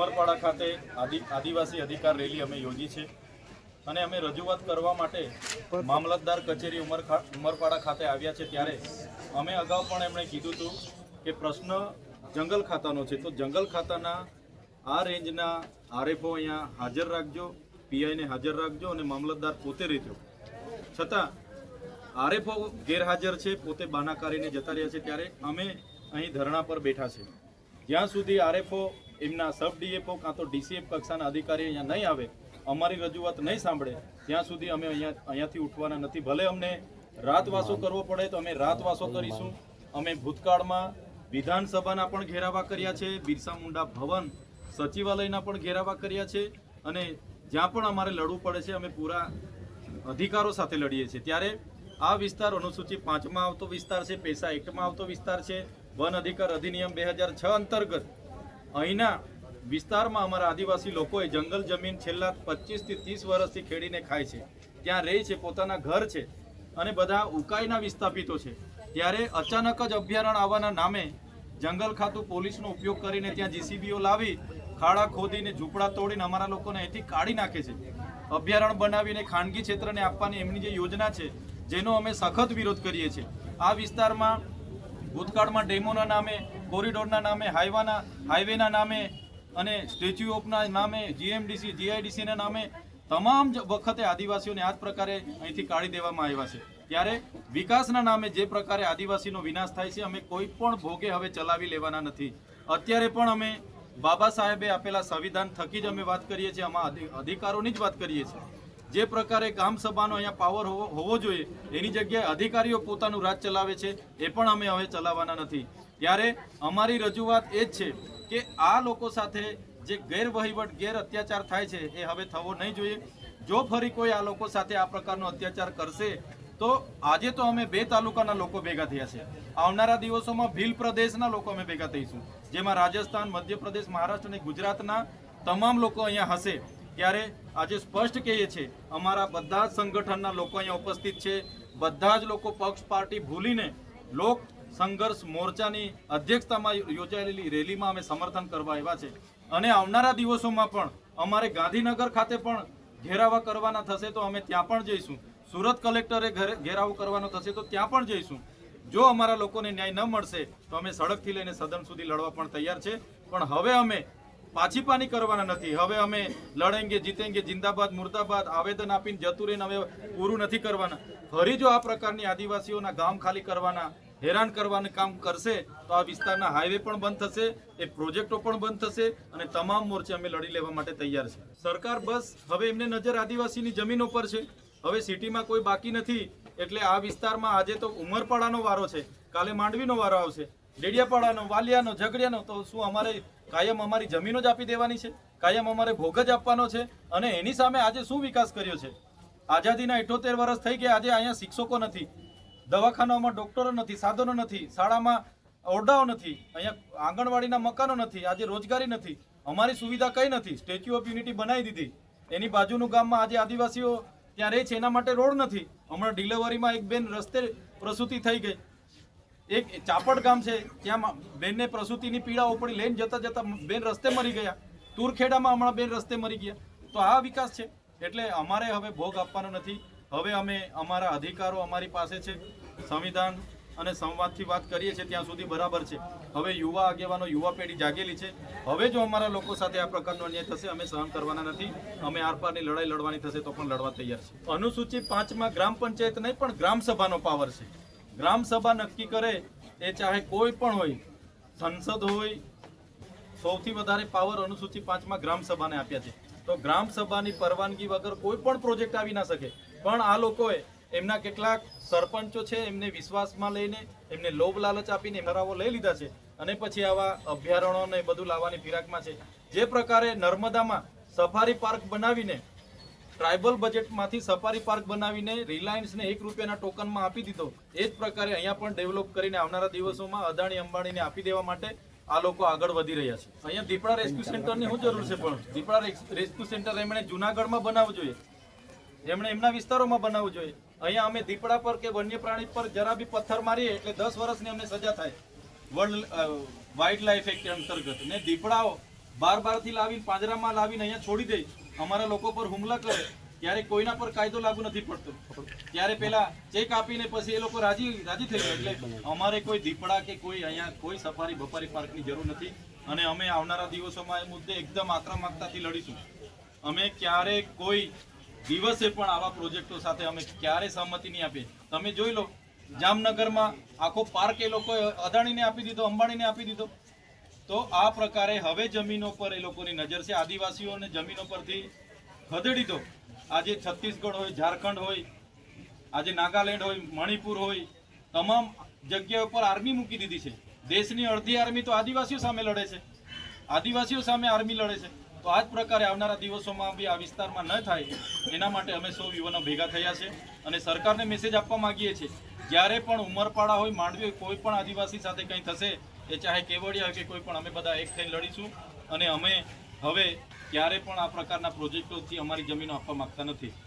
ઉમરપાડા ખાતે આદિ, આદિવાસી અધિકાર રેલી અમે યોજી છે. અને અમે રજૂઆત કરવા માટે મામલતદાર કચેરી ઉમરખા ઉમરપાડા ખાતે આવ્યા છે ત્યારે અમે અગાઉ પણ એમણે કીધું હતું કે પ્રશ્ન જંગલ ખાતાનો છે. તો જંગલ ખાતાના આ રેન્જના આરએફઓ અહીંયા હાજર રાખજો, પીઆઈને હાજર રાખજો અને મામલતદાર પોતે રહેજો. છતાં આરએફઓ ગેરહાજર છે, પોતે બાના કાઢીને જતા રહ્યા છે ત્યારે અમે અહીં ધરણા પર બેઠા છે. જ્યાં સુધી આરએફઓ એમના સબ ડીએફઓ કાં તો ડીસીએફ કક્ષાના અધિકારી અહીંયા નહીં આવે અમારી રજૂઆત નહીં સાંભળે ત્યાં સુધી અમે અહીંયા અહીંયાથી ઉઠવાના નથી. ભલે અમને રાતવાસો કરવો પડે તો અમે રાતવાસો કરીશું. અમે ભૂતકાળમાં વિધાનસભાના પણ ઘેરાવા કર્યા છે બિરસા મુંડા ભવન સચિવાલયના પણ ઘેરાવા કર્યા છે અને જ્યાં પણ અમારે લડવું પડે છે અમે પૂરા અધિકારો સાથે લડીએ છીએ. ત્યારે આ વિસ્તાર અનુસૂચિ પાંચમાં આવતો વિસ્તાર છે પૈસા એક્ટમાં આવતો વિસ્તાર છે. વન અધિકાર અધિનિયમ બે હજાર છ અંતર્ગત અહીંના વિસ્તારમાં અમારા આદિવાસી લોકોએ જંગલ જમીન છેલ્લા પચીસથી ત્રીસ વર્ષથી ખેડીને ખાય છે. ત્યાં રહે છે, પોતાના ઘર છે અને બધા ઉકાઈના વિસ્થાપિતો છે. ત્યારે અચાનક જ અભયારણ્ય આવવાના નામે જંગલ ખાતું પોલીસનો ઉપયોગ કરીને ત્યાં જીસીબીઓ લાવી, ખાડા ખોદીને ઝૂંપડા તોડીને અમારા લોકોને અહીંથી કાઢી નાખે છે. અભયારણ્ય બનાવીને ખાનગી ક્ષેત્રને આપવાની એમની જે યોજના છે, જેનો અમે સખત વિરોધ કરીએ છીએ. આ વિસ્તારમાં ભૂતકાળમાં ડેમોના નામે, કોરિડોરના નામે, હાઈવાના, હાઈવેના નામે અને સ્ટેચ્યુ ઓફના નામે, જીએમડીસી, જીઆઈડીસીના નામે તમામ વખતે આદિવાસીઓને આ જ પ્રકારે અહીંથી કાઢી દેવામાં આવ્યા છે. ત્યારે વિકાસના નામે જે પ્રકારે આદિવાસીનો વિનાશ થાય છે, અમે કોઈ પણ ભોગે હવે ચલાવી લેવાના નથી. અત્યારે પણ અમે બાબા સાહેબે આપેલા સંવિધાન થકી જ અમે વાત કરીએ છીએ, આમાં અધિકારોની જ વાત કરીએ છીએ. જે પ્રકારે ગામસભાનો અહીંયા પાવર હોવો જોઈએ, એની જગ્યાએ અધિકારીઓ પોતાનું રાજ ચલાવે છે, એ પણ અમે હવે ચલાવવાના નથી. ત્યારે અમારી રજૂઆત એ જ છે કે આ લોકો સાથે જે ગેરવહીવટ, ગેર અત્યાચાર થાય છે, એ હવે થવો નહીં જોઈએ. જો ફરી કોઈ આ લોકો સાથે આ પ્રકારનો અત્યાચાર કરશે, તો આજે તો અમે બે તાલુકાના લોકો ભેગા થયા છે. આવનારા દિવસોમાં ભીલ પ્રદેશના લોકો અમે ભેગા થઈશું, જેમાં રાજસ્થાન, મધ્યપ્રદેશ, મહારાષ્ટ્ર અને ગુજરાતના તમામ લોકો અહીંયા હશે. ત્યારે આજે સ્પષ્ટ કહીએ છીએ, અમારા બધા જ સંગઠનના લોકો અહીંયા ઉપસ્થિત છે. બધા જ લોકો પક્ષ પાર્ટી ભૂલીને લોક સંઘર્ષ મોરચાની અધ્યક્ષતામાં યોજાયેલી રેલીમાં અમે સમર્થન કરવા આવ્યા છે. અને આવનારા દિવસોમાં પણ અમારે ગાંધીનગર ખાતે પણ ઘેરાવા કરવાના થશે તો અમે ત્યાં પણ જઈશું. સુરત કલેક્ટરે ઘરે, ઘેરાવો કરવાનો થશે તો ત્યાં પણ જઈશું. જો અમારા લોકોને ન્યાય ન મળશે તો અમે સડકથી લઈને સદન સુધી લડવા પણ તૈયાર છે. પણ હવે અમે પાછી પાની કરવાના નથી. હવે અમે લડેંગે, જીતેંગે, જિંદાબાદ, મુર્દાબાદ આવેદન આપીને જતું રહીને હવે પૂરું નથી કરવાના. ફરી જો આ પ્રકારની આદિવાસીઓના ગામ ખાલી કરવાના, હેરાન કરવાનું કામ કરશે, તો આ વિસ્તારના હાઈવે પણ બંધ થશે, એ પ્રોજેક્ટો પણ બંધ થશે અને તમામ મોરચે અમે લડી લેવા માટે તૈયાર છે. સરકાર બસ હવે એમને નજર આદિવાસીની જમીનો પર છે. હવે સિટીમાં કોઈ બાકી નથી. એટલે આ વિસ્તારમાં આજે તો ઉમરપાડાનો વારો છે. કાલે માંડવીનો વારો આવશે. ડેડિયાપાડાનો, વાલિયાનો, ઝઘડિયાનો, તો શું અમારે કાયમ અમારી જમીનો જ આપી દેવાની છે? કાયમ અમારે ભોગ જ આપવાનો છે? અને એની સામે આજે શું વિકાસ કર્યો છે? આઝાદીના ઇઠોતેર વર્ષ થઈ ગયા, આજે અહીંયા શિક્ષકો નથી, દવાખાનાઓમાં ડૉક્ટરો નથી, સાધનો નથી, શાળામાં ઓરડાઓ નથી, અહીંયા આંગણવાડીના મકાનો નથી, આજે રોજગારી નથી, અમારી સુવિધા કઈ નથી. સ્ટેચ્યુ ઓફ યુનિટી બનાવી દીધી. એની બાજુનું ગામમાં આજે આદિવાસીઓ ત્યાં રહે છે, એના માટે રોડ નથી. હમણાં ડિલિવરીમાં એક બેન રસ્તે પ્રસૂતિ થઈ ગઈ. એક ચાપડ ગામ છે, ત્યાં બેનને પ્રસૂતિની પીડાઓ પડી લઈને જતા જતા બેન રસ્તે મરી ગયા. તુરખેડામાં હમણાં બેન રસ્તે મરી ગયા. તો આ વિકાસ છે. એટલે અમારે હવે ભોગ આપવાનો નથી. હવે અમે અમારા અધિકારો અમારી પાસે છે. સંવિધાન અને સંવાદથી વાત કરીએ છીએ ત્યાં સુધી બરાબર છે. હવે યુવા આગેવાનો, યુવા પેઢી જાગેલી છે. હવે જો અમારા લોકો સાથે આ પ્રકારનો અન્યાય થશે, અમે સહન કરવાના નથી. અમે આરપારની લડાઈ લડવાની થશે તો પણ લડવા તૈયાર છે. અનુસૂચિત પાંચમાં ગ્રામ પંચાયત નહીં, પણ ગ્રામ સભાનો પાવર છે. ગ્રામ સભા નક્કી કરે એ ચાહે કોઈ પણ હોય, સંસદ હોય, સૌથી વધારે પાવર અનુસૂચિ પાંચમાં ગ્રામ સભાને આપ્યા છે. તો ગ્રામ સભાની પરવાનગી વગર કોઈ પણ પ્રોજેક્ટ આવી ના શકે. પણ આ લોકોએ એમના કેટલાક સરપંચો છે, એમને વિશ્વાસમાં લઈને, એમને લોભ લાલચ આપીને ઠરાવો લઈ લીધા છે અને પછી આવા અભયારણ્યો ને બધું લાવવાની ફિરાકમાં છે. જે પ્રકારે નર્મદામાં સફારી પાર્ક બનાવીને ટ્રાઇબલ બજેટમાંથી સફારી પાર્ક બનાવીને રિલાયન્સને એક રૂપિયાના ટોકનમાં આપી દીધો. એ જ પ્રકારે અહીંયા પણ ડેવલપ કરીને આવનારા દિવસોમાં અદાણી અંબાણીને આપી દેવા માટે આ લોકો આગળ વધી રહ્યા છે. અહીંયા દીપડા રેસ્ક્યુ સેન્ટરની શું જરૂર છે પણ દીપડા રેસ્ક્યુ સેન્ટર એમણે જુનાગઢમાં બનાવવું જોઈએ. એમણે એમના વિસ્તારોમાં બનાવવું જોઈએ. અહીંયા અમે દીપડા પર કે વન્ય પ્રાણી પર જરા બી પથ્થર મારીએ એટલે દસ વર્ષની અમને સજા થાય. વર્લ્ડ વાઇલ્ડ લાઈફ એક્ટ અંતર્ગત. ને દીપડાઓ બાર બારથી લાવીને પાંજરામાં લાવીને અહીંયા છોડી દે. અમારા લોકો પર હુમલા કરે, ત્યારે કોઈના પર કાયદો લાગુ નથી પડતો. ત્યારે પેલા ચેક આપીને પછી એ લોકો રાજી રાજી થઈ ગયા. એટલે અમારે કોઈ દીપડા કે કોઈ અહીંયા કોઈ સફારી બફારી પાર્કની જરૂર નથી. અને અમે આવનારા દિવસોમાં એ મુદ્દે એકદમ આક્રમકતાથી લડીશું. અમે ક્યારે કોઈ દિવસે પણ આવા પ્રોજેક્ટો સાથે અમે ક્યારે સહમતિ નહીં આપીએ. તમે જોઈ લો, જામનગરમાં આખો પાર્ક એ લોકોએ અદાણીને આપી દીધો, અંબાણીને આપી દીધો. તો આ પ્રકારે હવે જમીનો પર એ લોકોની નજર છે. આદિવાસીઓને જમીનો પરથી ખદેડી દો. આજે છત્તીસગઢ હોય, ઝારખંડ હોય, આજે નાગાલેન્ડ હોય, મણિપુર હોય, તમામ જગ્યા ઉપર આર્મી મૂકી દીધી છે. દેશની અડધી આર્મી તો આદિવાસીઓ સામે લડે છે. આદિવાસીઓ સામે આર્મી લડે છે. તો આ જ પ્રકારે આવનારા દિવસોમાં બી આ વિસ્તારમાં ન થાય, એના માટે અમે સૌ યુવાનો ભેગા થયા છે અને સરકારને મેસેજ આપવા માગીએ છીએ. જ્યારે પણ ઉમરપાડા હોય, માંડવી હોય, કોઈ પણ આદિવાસી સાથે કંઈ થશે એ ચાહે કેવડિયા કે કોઈ પણ અમે બધા એક થઈને લડીશું અને અમે હવે ક્યારે પણ આ પ્રકારના પ્રોજેક્ટોથી અમારી જમીનો આપવા માગતા નથી.